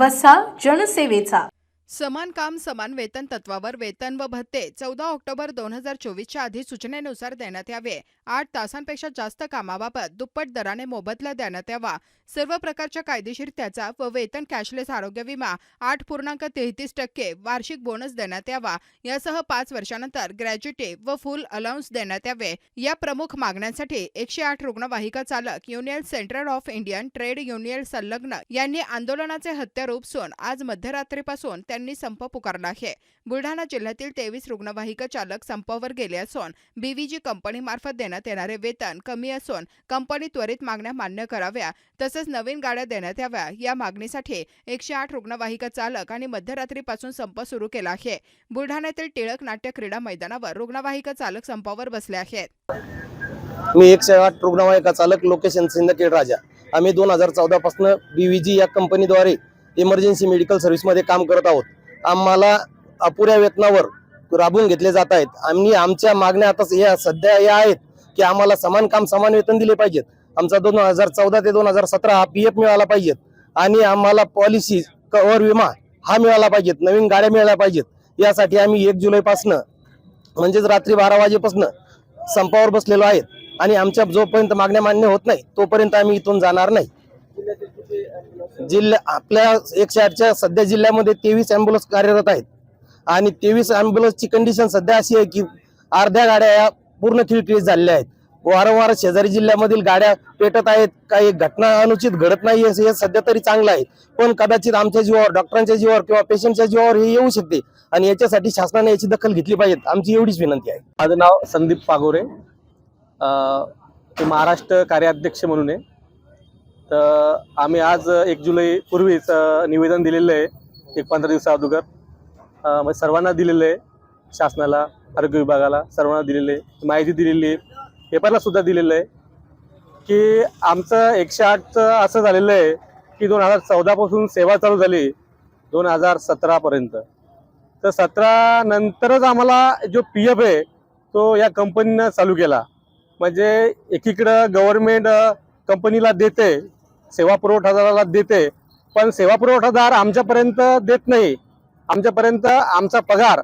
वसा जनसेवेचा. समान काम समान वेतन तत्वावर वेतन व भत्ते. चौदा ऑक्टोबर दोन हजार चोवीसच्या आधी सूचनेनुसार देण्यात यावे. आठ तासांपेक्षा जास्त कामाबाबत दुप्पट दराने मोबदला देण्यात यावा. सर्व प्रकारच्या कायदेशीर त्याचा व वेतन कॅशलेस आरोग्य विमा आठ पूर्णांक तेहतीस टक्के वार्षिक बोनस देण्यात यावा. यासह पाच वर्षानंतर ग्रॅज्युटी व फुल अलाउन्स देण्यात यावे. या प्रमुख मागण्यांसाठी एकशे आठ रुग्णवाहिका चालक union central of Indian trade union संलग्न यांनी आंदोलनाचे हत्यार सोन आज मध्यरात्रीपासून त्यांनी संप पुकारला आहे. बुलढाणा जिल्ह्यातील तेवीस रुग्णवाहिका चालक संपावर गेले असून बीव्हीजी कंपनीमार्फत देण्यात येणारे वेतन कमी असून कंपनी त्वरित मागण्या मान्य कराव्या तसंच नवीन गाड्या देण्यात याव्या या मागणीसाठी एकशे आठ रुग्णवाहिका चालक आणि मध्यरात्रीपासून संप सुरू केला आहे. बुलढाण्यातील टिळक नाट्य क्रीडा मैदानावर रुग्णवाहिका चालक संपावर बसले आहेत. मी एकशे आठ रुग्णवाहिका चालक लोकेशन सिंदखेड राजा. आम्ही दोन हजार चौदा पासून बीव्हीजी या कंपनीद्वारे इमर्जन्सी मेडिकल सर्व्हिसमध्ये काम करत आहोत. आम्हाला अपुऱ्या वेतनावर राबवून घेतले जात आहेत. आम्ही आमच्या मागण्या आता या सध्या या आहेत की आम्हाला समान काम समान वेतन दिले पाहिजेत. आमचा दोन हजार चौदा ते दोन हजार सतरा हा पी एफ मिळाला पाहिजेत. आणि आम्हाला पॉलिसी कव्हर विमा हा मिळाला पाहिजेत. नवीन गाड्या मिळाल्या पाहिजेत. यासाठी आम्ही एक जुलैपासनं म्हणजेच रात्री बारा वाजेपासून संपावर बसलेलो आहेत. आणि आमच्या जोपर्यंत मागण्या मान्य होत नाही तोपर्यंत आम्ही इथून जाणार नाही. जिल्ह्या आपल्या एकशे आठच्या सध्या जिल्ह्यामध्ये तेवीस अँब्युलन्स कार्यरत आहेत. आणि तेवीस अँब्युलन्सची कंडिशन सध्या अशी आहे की अर्ध्या गाड्या या पूर्ण खिळखिळीत झालेल्या आहेत. वारंवार शेजारी जिल्ह्यामधील गाड्या पेटत आहेत. काही घटना अनुचित घडत नाही हे सध्या तरी चांगलं आहे. पण कदाचित आमच्या जीवावर डॉक्टरांच्या जीवावर किंवा पेशंटच्या जीवावर हे येऊ शकते. आणि याच्यासाठी शासनाने याची दखल घेतली पाहिजे. आमची एवढीच विनंती आहे. माझं नाव संदीप पागोरे. ते महाराष्ट्र कार्याध्यक्ष म्हणून आहे. तर आम्ही आज एक जुलै पूर्वीच निवेदन दिलेलं आहे एक पंधरा दिवसा अगोदर. म्हणजे मग सर्वांना दिलेलं आहे शासनाला आरोग्य विभागाला सर्वांना दिलेलं आहे माहिती दिलेली आहे पेपरला सुद्धा दिलेलं आहे की आमचं एकशे आठचं असं झालेलं आहे की दोन हजार चौदापासून सेवा चालू झाली दोन हजार सतरापर्यंत तर सतरा नंतरच आम्हाला जो पी एफ आहे तो या कंपनीनं चालू केला. म्हणजे एकीकडं गव्हर्मेंट कंपनीला देते सेवा पुरवठादाराला देते पण सेवा पुरवठादार आमच्यापर्यंत देत नाही. आमच्यापर्यंत आमचा पगार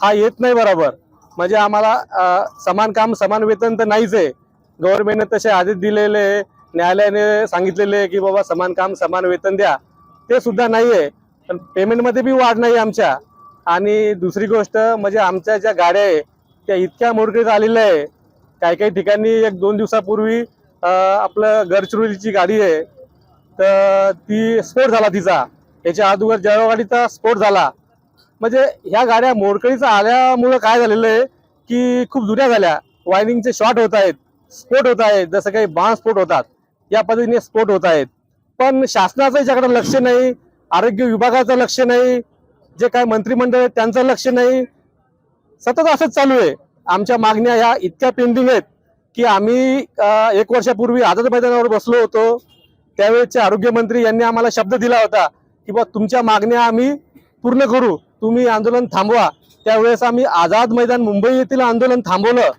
हा येत नाही बरोबर. म्हणजे आम्हाला समान काम समान वेतन तर नाहीच आहे. गव्हर्नमेंटने तसे आदेश दिलेले न्यायालयाने सांगितलेले आहे की बाबा समान काम समान वेतन द्या. ते सुद्धा नाही आहे. पण पेमेंटमध्ये बी वाढ नाही आमच्या. आणि दुसरी गोष्ट म्हणजे आमच्या ज्या गाड्या आहे त्या इतक्या मोडकळीत आलेल्या आहे. काही काही ठिकाणी एक दोन दिवसापूर्वी आपलं गडचिरोलीची गाडी आहे तर ती स्फोट झाला तिचा. याच्या अगोदर जळगाव गाडीचा स्फोट झाला म्हणजे ह्या गाड्या मोडकळीचा आल्यामुळं काय झालेलं आहे की खूप जुन्या झाल्या. वायरिंगचे शॉर्ट होत आहेत स्फोट होत आहेत जसं काही बाण स्फोट होतात या पद्धतीने स्फोट होत आहेत. पण शासनाचं याच्याकडे लक्ष नाही आरोग्य विभागाचं लक्ष नाही जे काय मंत्रिमंडळ आहे त्यांचं लक्ष नाही. सतत असंच चालू आहे. आमच्या मागण्या ह्या इतक्या पेंडिंग आहेत. की आम्ही एक वर्षापूर्वी आझाद मैदानावर बसलो होतो. त्यावेळेचे आरोग्यमंत्री यांनी आम्हाला शब्द दिला होता की बा तुमच्या मागण्या आम्ही पूर्ण करू. तुम्ही आंदोलन थांबवा. त्यावेळेस आम्ही आझाद मैदान मुंबई येथील आंदोलन थांबवलं.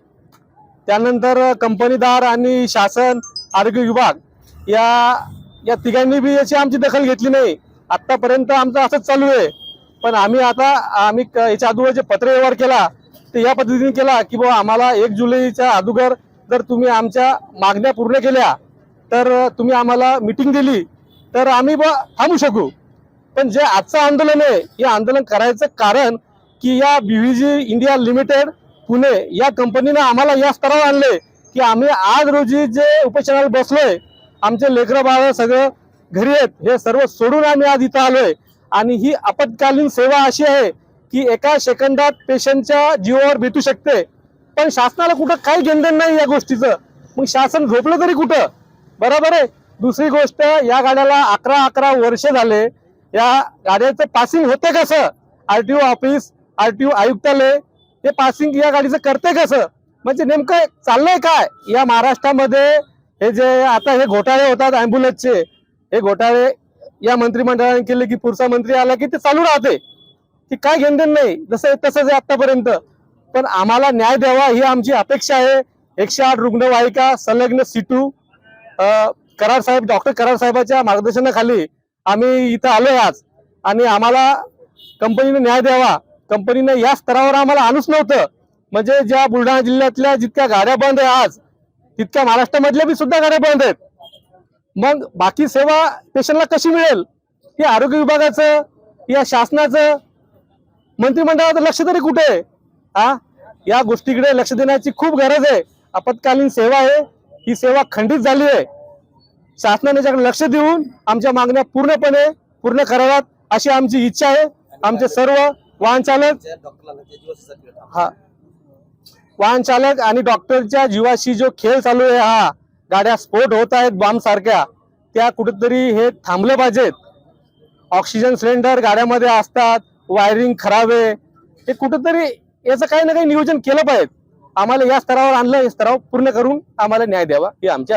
त्यानंतर कंपनीदार आणि शासन आरोग्य विभाग या या तिघांनी बी याची आमची दखल घेतली नाही. आत्तापर्यंत आमचं असंच चालू आहे. पण आम्ही आता आम्ही क- याच्या अगोदर जे पत्रव्यवहार केला ते या पद्धतीने केला की बाबा आम्हाला एक जुलैच्या अगोदर जर तुम्ही आमच्या मागण्या पूर्ण केल्या तर तुम्ही आम्हाला मिटिंग दिली तर आम्ही ब थांबू शकू. पण जे आजचं आंदोलन आहे हे आंदोलन करायचं कारण की या बीव्हीजी इंडिया लिमिटेड पुणे या कंपनीनं आम्हाला या स्तरावर आणले की आम्ही आज रोजी जे उपोषणाला बसलोय आमचे लेकरं बाळ सगळं घरी आहेत हे सर्व सोडून आम्ही आज इथं आलोय. आणि ही आपत्कालीन सेवा अशी आहे की एका सेकंदात पेशंटच्या जीवावर भेटू शकते. पण शासनाला कुठं काही जनधन नाही या गोष्टीचं. मग शासन झोपलं तरी कुठं? बरोबर आहे. दुसरी गोष्ट या गाड्याला अकरा अकरा वर्ष झाले. या गाड्याचं पासिंग होते कसं? आरटीओ ऑफिस आरटीओ आयुक्तालय हे पासिंग या गाडीचं करते कसं? म्हणजे नेमकं चाललंय काय? या महाराष्ट्रामध्ये हे जे आता हे घोटाळे होतात अँब्युलन्सचे हे घोटाळे या मंत्रिमंडळाने केले की पुढचा मंत्री आला की ते चालू राहते. की काय घेणदेण नाही? जसं तसंच आहे आतापर्यंत. पण आम्हाला न्याय द्यावा ही आमची अपेक्षा आहे. एकशे आठ रुग्णवाहिका संलग्न सीटू करार साहेब डॉक्टर करार साहेबाच्या मार्गदर्शनाखाली आम्ही इथं आलो आज. आणि आम्हाला कंपनीने न्याय द्यावा. कंपनीने या स्तरावर आम्हाला आणूच नव्हतं. म्हणजे ज्या बुलढाणा जिल्ह्यातल्या जितक्या गाड्या बंद आहे आज तितक्या महाराष्ट्रामधल्या बी सुद्धा गाड्या बंद आहेत. मग बाकी सेवा पेशंटला कशी मिळेल? हे आरोग्य विभागाचं या शासनाचं मंत्रिमंडळाचं लक्ष तरी कुठे आहे? हा? या गोष्टीकडे लक्ष देण्याची खूप गरज आहे. आपत्कालीन सेवा आहे. ही सेवा खंडित झाली आहे. शासनाने याच्याकडे लक्ष देऊन आमच्या मागण्या पूर्णपणे पूर्ण कराव्यात अशी आमची इच्छा आहे. आमचे सर्व वाहन चालक हा. वाहन चालक आणि डॉक्टरच्या जीवाशी जो खेळ चालू आहे हा गाड्या स्फोट होत आहेत बॉम्ब सारख्या त्या कुठेतरी हे थांबले पाहिजेत. ऑक्सिजन सिलेंडर गाड्यामध्ये असतात वायरिंग खराब आहे. हे कुठेतरी याचं काही ना काही नियोजन केलं पाहिजे. आम्हाला या स्तरावर आणलं हे स्तरावर पूर्ण करून आम्हाला न्याय द्यावा ही आमची